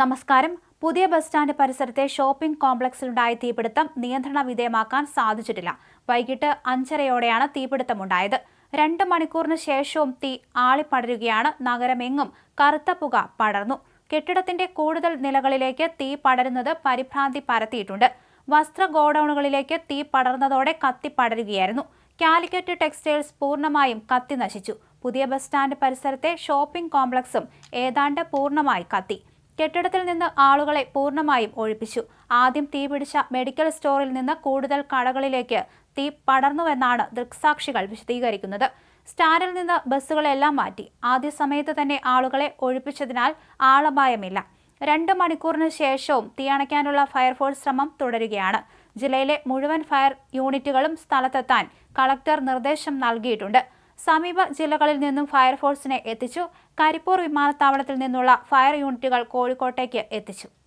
നമസ്കാരം. പുതിയ bus stand പരിസരത്തെ ഷോപ്പിംഗ് കോംപ്ലക്സിലുണ്ടായ തീപിടുത്തം നിയന്ത്രണ വിധേയമാക്കാൻ സാധിച്ചിട്ടില്ല. വൈകിട്ട് അഞ്ചരയോടെയാണ് തീപിടുത്തമുണ്ടായത്. രണ്ട് മണിക്കൂറിന് ശേഷവും തീ ആളിപ്പടരുകയാണ് നഗരമെങ്ങും. കറുത്ത പുക പടർന്നു. കെട്ടിടത്തിന്റെ കൂടുതൽ നിലകളിലേക്ക് തീ പടരുന്നത് പരിഭ്രാന്തി പരത്തിയിട്ടുണ്ട്. വസ്ത്ര ഗോഡൌണുകളിലേക്ക് തീ പടർന്നതോടെ കത്തി പടരുകയായിരുന്നു. കാലിക്കറ്റ് ടെക്സ്റ്റൈൽസ് പൂർണമായും കത്തി നശിച്ചു. പുതിയ ബസ് സ്റ്റാൻഡ് പരിസരത്തെ ഷോപ്പിംഗ് കോംപ്ലക്സും ഏതാണ്ട് പൂർണമായി കത്തി. കെട്ടിടത്തിൽ നിന്ന് ആളുകളെ പൂർണമായും ഒഴിപ്പിച്ചു. ആദ്യം തീ പിടിച്ച മെഡിക്കൽ സ്റ്റോറിൽ നിന്ന് കൂടുതൽ കടകളിലേക്ക് തീ പടർന്നുവെന്നാണ് ദൃക്സാക്ഷികൾ വിശദീകരിക്കുന്നത്. സ്റ്റാൻഡിൽ നിന്ന് ബസ്സുകളെല്ലാം മാറ്റി. ആദ്യ സമയത്ത് തന്നെ ആളുകളെ ഒഴിപ്പിച്ചതിനാൽ ആളപായമില്ല. രണ്ട് മണിക്കൂറിന് ശേഷവും തീ അണയ്ക്കാനുള്ള ഫയർഫോഴ്സ് ശ്രമം തുടരുകയാണ്. ജില്ലയിലെ മുഴുവൻ ഫയർ യൂണിറ്റുകളും സ്ഥലത്തെത്താൻ കളക്ടർ നിർദ്ദേശം നൽകിയിട്ടുണ്ട്. സമീപ ജില്ലകളിൽ നിന്നും ഫയർഫോഴ്സിനെ എത്തിച്ചു. കരിപ്പൂർ വിമാനത്താവളത്തിൽ നിന്നുള്ള ഫയർ യൂണിറ്റുകൾ കോഴിക്കോട്ടേക്ക് എത്തിച്ചു.